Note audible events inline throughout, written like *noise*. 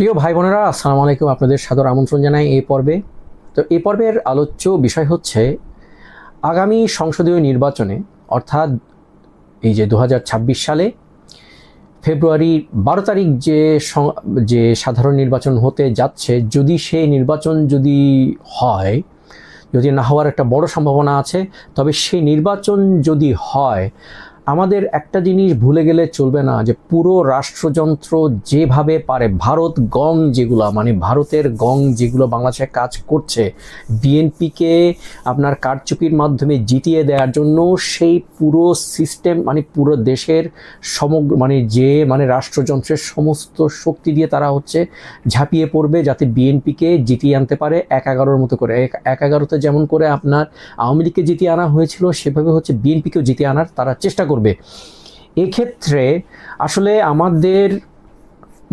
প্রিয় ভাই বোনেরা, আসসালামু আলাইকুম। আপনাদের সাদর আমন্ত্রণ জানাই এই পর্বে। তো এই পর্বের আলোচ্য বিষয় হচ্ছে, আগামী সংসদীয় নির্বাচনে, অর্থাৎ এই যে দু হাজার ছাব্বিশ সালে, ফেব্রুয়ারি বারো তারিখ যে যে সাধারণ নির্বাচন হতে যাচ্ছে, যদি সেই নির্বাচন যদি হয়, যদি না হওয়ার একটা বড় সম্ভাবনা আছে, তবে সেই নির্বাচন যদি হয় আমাদের একটা জিনিস ভুলে গেলে চলবে না, যে পুরো রাষ্ট্রযন্ত্র যেভাবে পারে, ভারত গং যেগুলো মানে ভারতের গং যেগুলো বাংলাদেশে কাজ করছে, বিএনপিকে আপনার কারচুপির মাধ্যমে জিতিয়ে দেওয়ার জন্য সেই পুরো সিস্টেম মানে পুরো দেশের সমগ্র মানে যে মানে রাষ্ট্রযন্ত্রের সমস্ত শক্তি দিয়ে তারা হচ্ছে ঝাঁপিয়ে পড়বে, যাতে বিএনপিকে জিতিয়ে আনতে পারে এক এগারোর মতো করে। এক এগারোতে যেমন করে আপনার আওয়ামী লীগকে জিতিয়ে আনা হয়েছিল, সেভাবে হচ্ছে বিএনপিকেও জিতিয়ে আনার তারা চেষ্টা করবে। এক্ষেত্রে আসলে আমাদের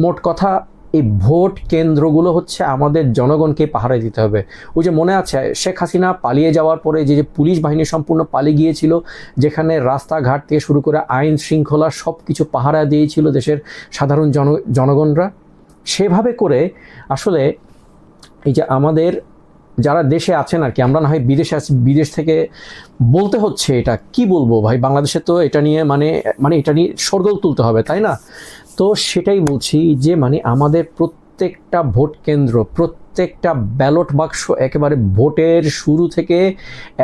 মোট কথা এই ভোট কেন্দ্রগুলো হচ্ছে আমাদের জনগণকে পাহারা দিতে হবে। ওই যে মনে আছে, শেখ হাসিনা পালিয়ে যাওয়ার পরে যে যে পুলিশ বাহিনী সম্পূর্ণ পালিয়ে গিয়েছিল, যেখানে রাস্তাঘাট থেকে শুরু করে আইন শৃঙ্খলা সব কিছু পাহারা দিয়েছিল দেশের সাধারণ জন, জনগণরা। সেভাবে করে আসলে এই যে আমাদের যারা দেশে আছেন আর কি, আমরা না হয় বিদেশে আছি, বিদেশ থেকে বলতে হচ্ছে এটা। কি বলব ভাই? বাংলাদেশে তো এটা নিয়ে মানে মানে এটা নিয়ে সরগোল তুলতে হবে, তাই না? তো সেটাই বলছি যে মানে আমাদের প্রত্যেকটা ভোট কেন্দ্র, প্রত্যেকটা ব্যালট বাক্স একেবারে ভোটের শুরু থেকে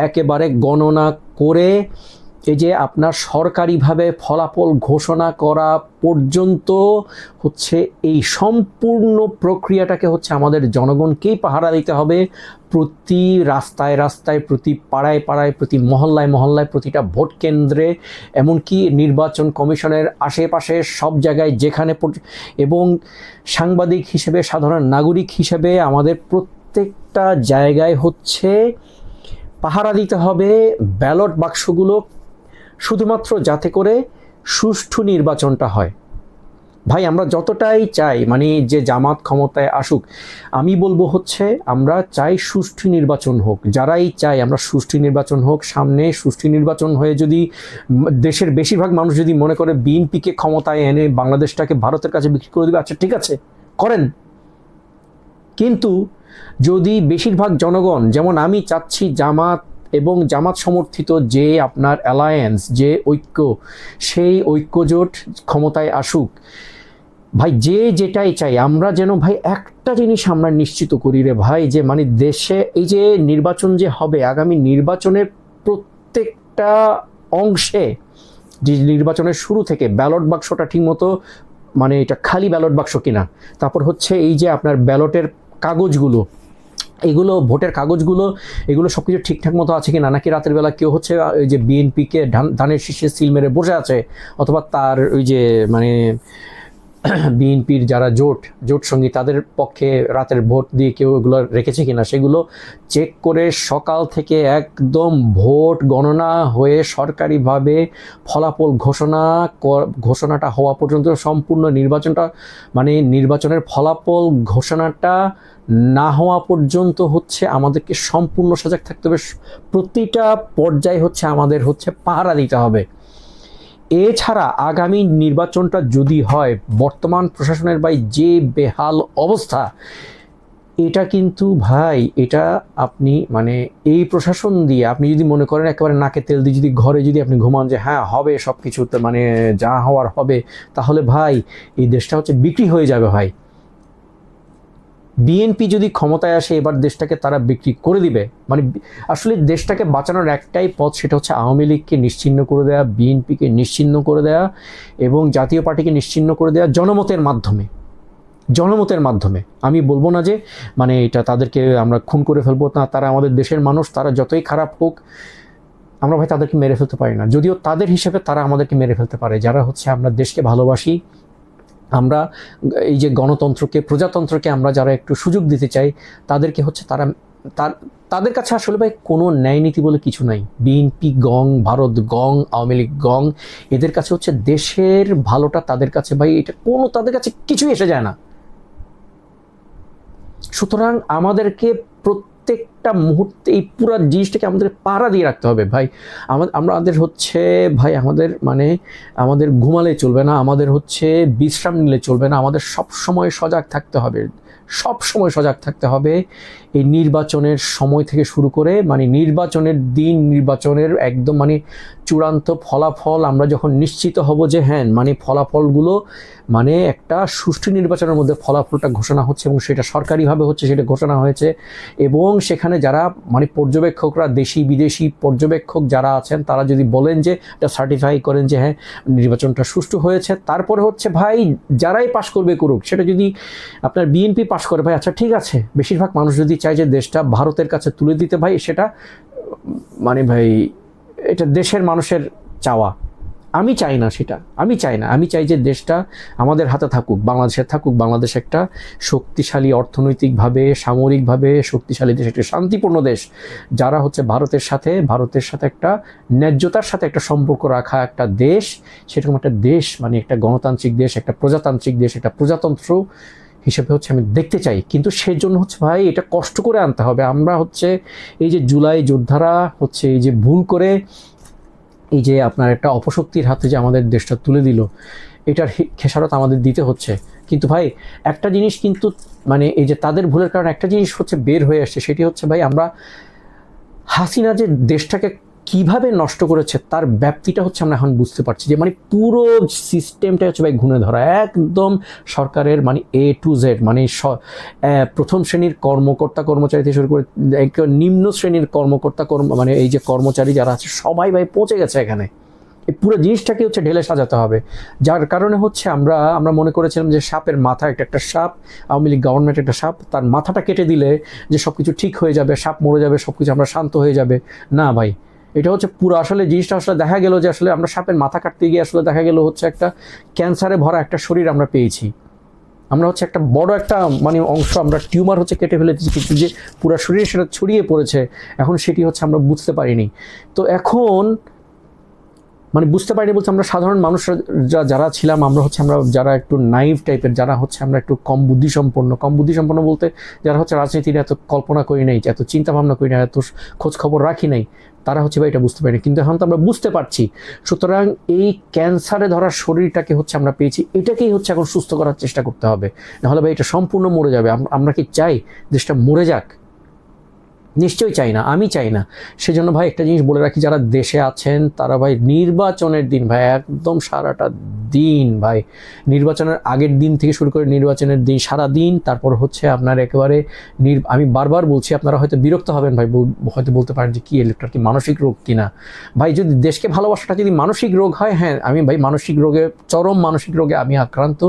একেবারে গণনা করে এই যে আপনার সরকারিভাবে ফলাফল ঘোষণা করা পর্যন্ত হচ্ছে এই সম্পূর্ণ প্রক্রিয়াটাকে হচ্ছে আমাদের জনগণকেই পাহারা দিতে হবে। প্রতি রাস্তায় রাস্তায়, প্রতি পাড়ায় পাড়ায়, প্রতি মহল্লায় মহল্লায়, প্রতিটা ভোট কেন্দ্রে, এমনকি নির্বাচন কমিশনের আশেপাশে সব জায়গায় যেখানে এবং সাংবাদিক হিসেবে, সাধারণ নাগরিক হিসেবে আমাদের প্রত্যেকটা জায়গায় হচ্ছে পাহারা দিতে হবে। ব্যালট বাক্সগুলো শুধুমাত্র যাতে করে সুষ্ঠু নির্বাচনটা হয়। ভাই, আমরা যতটাই চাই মানে যে জামাত ক্ষমতায় আসুক, আমি বলব হচ্ছে আমরা চাই সুষ্ঠু নির্বাচন হোক। যারাই চাই আমরা সুষ্ঠু নির্বাচন হোক, সামনে সুষ্ঠু নির্বাচন হয়ে যদি দেশের বেশিরভাগ মানুষ যদি মনে করে বিএনপিকে ক্ষমতায় এনে বাংলাদেশটাকে ভারতের কাছে বিক্রি করে দেবে আচ্ছা ঠিক আছে, করেন। কিন্তু যদি বেশিরভাগ জনগণ, যেমন আমি চাচ্ছি জামাত এবং জামাত সমর্থিত যে আপনার অ্যালায়েন্স যে ঐক্য, সেই ঐক্যজোট ক্ষমতায় আসুক। ভাই, যে যেটাই চাই, আমরা যেন ভাই একটা জিনিস আমরা নিশ্চিত করি রে ভাই, যে মানে দেশে এই যে নির্বাচন যে হবে, আগামী নির্বাচনের প্রত্যেকটা অংশে যে নির্বাচনের শুরু থেকে ব্যালট বাক্সটা ঠিকমতো মানে এটা খালি ব্যালট বাক্স কিনা, তারপর হচ্ছে এই যে আপনার ব্যালটের কাগজগুলো এগুলো ভোটের কাগজগুলো, এগুলো সব কিছু ঠিকঠাক মতো আছে কি না নাকি রাতের বেলা কেউ হচ্ছে ওই যে বিএনপিকে ধানের শীষে সিল মেরে বসে আছে? অথবা তার ওই যে মানে *clears throat* বিএনপির যারা জোট জোট সঙ্গী, তাদের পক্ষে রাতের ভোট দিয়ে কেউ এগুলো রেখেছে কিনা সেগুলো চেক করে সকাল থেকে একদম ভোট গণনা হয়ে সরকারিভাবে ফলাফল ঘোষণা ঘোষণাটা হওয়া পর্যন্ত সম্পূর্ণ নির্বাচনটা মানে নির্বাচনের ফলাফল ঘোষণাটা না হওয়া পর্যন্ত হচ্ছে আমাদেরকে সম্পূর্ণ সজাগ থাকতে হবে। প্রতিটা পর্যায়ে হচ্ছে আমাদের হচ্ছে পাহারা দিতে হবে। এছাড়া আগামী নির্বাচনটা যদি হয়, বর্তমান প্রশাসনের ভাই যে বেহাল অবস্থা, এটা কিন্তু ভাই, এটা আপনি মানে এই প্রশাসন দিয়ে আপনি যদি মনে করেন একেবারে নাকে তেল দিয়ে যদি ঘরে যদি আপনি ঘুমান যে হ্যাঁ হবে সব কিছু মানে যা হওয়ার হবে, তাহলে ভাই এই দেশটা হচ্ছে বিক্রি হয়ে যাবে ভাই। বিএনপি যদি ক্ষমতায় আসে, এবার দেশটাকে তারা বিক্রি করে দিবে। মানে আসলে দেশটাকে বাঁচানোর একটাই পথ সেটা হচ্ছে আওয়ামী লীগকে নিশ্চিহ্ন করে দেওয়া বিএনপিকে নিশ্চিহ্ন করে দেওয়া এবং জাতীয় পার্টিকে নিশ্চিহ্ন করে দেওয়া জনমতের মাধ্যমে। জনমতের মাধ্যমে। আমি বলব না যে মানে এটা তাদেরকে আমরা খুন করে ফেলব না, তারা আমাদের দেশের মানুষ, তারা যতই খারাপ হোক, আমরা ভাই তাদেরকে মেরে ফেলতে পারি না। যদিও তাদের হিসেবে তারা আমাদেরকে মেরে ফেলতে পারে। যারা হচ্ছে আমরা দেশকে ভালোবাসি আমরা, এই যে গণতন্ত্রকে, প্রজাতন্ত্রকে আমরা যারা একটু সুযোগ দিতে চাই, তাদেরকে হচ্ছে তারা, তার, তাদের কাছে আসলে ভাই কোনো ন্যায় নীতি বলে কিছু নাই। বিএনপি গং ভারত গং আওয়ামী লীগ গং এদের কাছে হচ্ছে দেশের ভালোটা তাদের কাছে ভাই, এটা কোনো তাদের কাছে কিছুই এসে যায় না। সুতরাং আমাদেরকে প্রত্যেক প্রত্যেকটা মুহূর্তে এই পুরো জিনিসটাকে আমাদের পাড়া দিয়ে রাখতে হবে, ভাই। আমাদের আমাদের হচ্ছে, ভাই, আমাদের মানে আমাদের ঘুমালে চলবে না, আমাদের হচ্ছে বিশ্রাম নিলে চলবে না, আমাদের সব সময় সজাগ থাকতে হবে। সব সময় সজাগ থাকতে হবে এই নির্বাচনের সময় থেকে শুরু করে মানে নির্বাচনের দিন, নির্বাচনের একদম মানে চূড়ান্ত ফলাফল আমরা যখন নিশ্চিত হব যে হ্যাঁ মানে ফলাফলগুলো মানে একটা সুষ্ঠু নির্বাচনের মধ্যে ফলাফলটা ঘোষণা হচ্ছে এবং সেটা সরকারিভাবে হচ্ছে, সেটা ঘোষণা হয়েছে এবং সেখানে যারা মানে পর্যবেক্ষকরা, দেশি, বিদেশি পর্যবেক্ষক যারা আছেন, তারা যদি বলেন যে, এটা সার্টিফাই করেন যে হ্যাঁ নির্বাচনটা সুষ্ঠু হয়েছে। তারপরে হচ্ছে, ভাই, যারাই পাশ করবে করুক, সেটা যদি আপনার বিএনপি পাশ করে, ভাই আচ্ছা ঠিক আছে। বেশিরভাগ মানুষ যদি চায় যে, দেশটা ভারতের কাছে তুলে দিতে, ভাই, সেটা মানে ভাই, এটা দেশের মানুষের চাওয়া। আমি চাই না সেটা, আমি চাই না। আমি চাই যে দেশটা আমাদের হাতে থাকুক, বাংলাদেশে থাকুক। বাংলাদেশ একটা শক্তিশালী অর্থনৈতিকভাবে, সামরিকভাবে শক্তিশালী দেশ, একটা শান্তিপূর্ণ দেশ, যারা হচ্ছে ভারতের সাথে ভারতের সাথে একটা ন্যায্যতার সাথে একটা সম্পর্ক রাখা একটা দেশ, সেরকম একটা দেশ মানে একটা গণতান্ত্রিক দেশ, একটা প্রজাতান্ত্রিক দেশ, একটা প্রজাতন্ত্র হিসেবে হচ্ছে আমি দেখতে চাই। কিন্তু সেই জন্য হচ্ছে ভাই, এটা কষ্ট করে আনতে হবে। আমরা হচ্ছে এই যে জুলাই যোদ্ধারা হচ্ছে এই যে ভুল করে এই যে আপনার একটা অপশক্তির হাতে যে আমাদের দেশটা তুলে দিল, এটার খেসারত আমাদের দিতে হচ্ছে। কিন্তু ভাই, একটা জিনিস কিন্তু মানে এই যে তাদের ভুলের কারণে একটা জিনিস হচ্ছে বের হয়ে আসছে, সেটি হচ্ছে ভাই আমরা হাসিনা যে দেশটাকে কীভাবে নষ্ট করেছে, তার ব্যাপ্তিটা হচ্ছে আমরা এখন বুঝতে পারছি যে মানে পুরো সিস্টেমটা হচ্ছে ভাই ঘুণে ধরা। একদম সরকারের মানে এ টু জেড মানে প্রথম শ্রেণির কর্মকর্তা কর্মচারী থেকে শুরু করে নিম্ন শ্রেণির কর্মকর্তা কর্ম মানে এই যে কর্মচারী যারা আছে, সবাই ভাই পৌঁছে গেছে এখানে। এই পুরো জিনিসটাকে হচ্ছে ঢেলে সাজাতে হবে। যার কারণে হচ্ছে আমরা আমরা মনে করেছিলাম যে সাপের মাথা একটা একটা সাপ, আওয়ামী লীগ গভর্নমেন্ট একটা সাপ, তার মাথাটা কেটে দিলে যে সব কিছু ঠিক হয়ে যাবে, সাপ মরে যাবে সব কিছু আমরা শান্ত হয়ে যাবে। না ভাই এটা হচ্ছে পুরো আসলে জিনিসটা আসলে দেখা গেল যে আসলে আমরা সাপের মাথা কাটতে গিয়ে আসলে দেখা গেল হচ্ছে একটা ক্যান্সারে ভরা একটা শরীর আমরা পেয়েছি। আমরা হচ্ছে একটা বড় একটা মানে অংশ আমরা টিউমার হচ্ছে কেটে ফেলেছি, কিন্তু যে পুরো শরীরে সেটা ছড়িয়ে পড়েছে, এখন সেটি হচ্ছে আমরা বুঝতে পারিনি। তো এখন মানে বুঝতে পারিনি বলতে আমরা সাধারণ মানুষরা যারা ছিলাম, আমরা হচ্ছে আমরা যারা একটু নাইভ টাইপের যারা হচ্ছে আমরা একটু কম বুদ্ধিসম্পন্ন কম বুদ্ধিসম্পন্ন বলতে যারা হচ্ছে রাজনীতির এত কল্পনা করি নাই, এত চিন্তা ভাবনা করি না এত খোঁজ খবর রাখি নাই তারা হচ্ছে, ভাই, এটা বুঝতে পারিনি। কিন্তু এখন তো আমরা বুঝতে পারছি। সুতরাং এই ক্যান্সারে ধরা শরীরটাকে হচ্ছে আমরা পেয়েছি। এটাকেই হচ্ছে এখন সুস্থ করার চেষ্টা করতে হবে। নাহলে, ভাই, এটা সম্পূর্ণ মরে যাবে। আমরা কি চাই দেশটা মরে যাক? নিশ্চয়ই চাই না, আমি চাই না। সেজন্য ভাই একটা জিনিস বলে রাখি, যারা দেশে আছেন, তারা ভাই নির্বাচনের দিন ভাই, একদম সারাটা দিন ভাই, নির্বাচনের আগের দিন থেকে শুরু করে নির্বাচনের দিন, সারা দিন, তারপর হচ্ছে আপনার একেবারে আমি বারবার বলছি, আপনারা হয়তো বিরক্ত হবেন ভাই হয়তো বলতে পারেন যে কি ইলেকট্রার কি মানসিক রোগ কিনা। ভাই, যদি দেশকে ভালোবাসাটা যদি মানসিক রোগ হয় হ্যাঁ আমি ভাই মানসিক রোগে, চরম মানসিক রোগে আমি আক্রান্ত।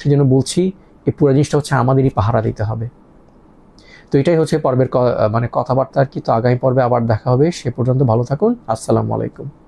সেজন্য বলছি, এই পুরো জিনিসটা হচ্ছে আমাদেরই পাহারা দিতে হবে। তো এটাই হচ্ছে পর্বের মানে কথাবার্তা আর কি। তো আগামী পর্বে আবার দেখা হবে। সে পর্যন্ত ভালো থাকুন। আসসালামু আলাইকুম।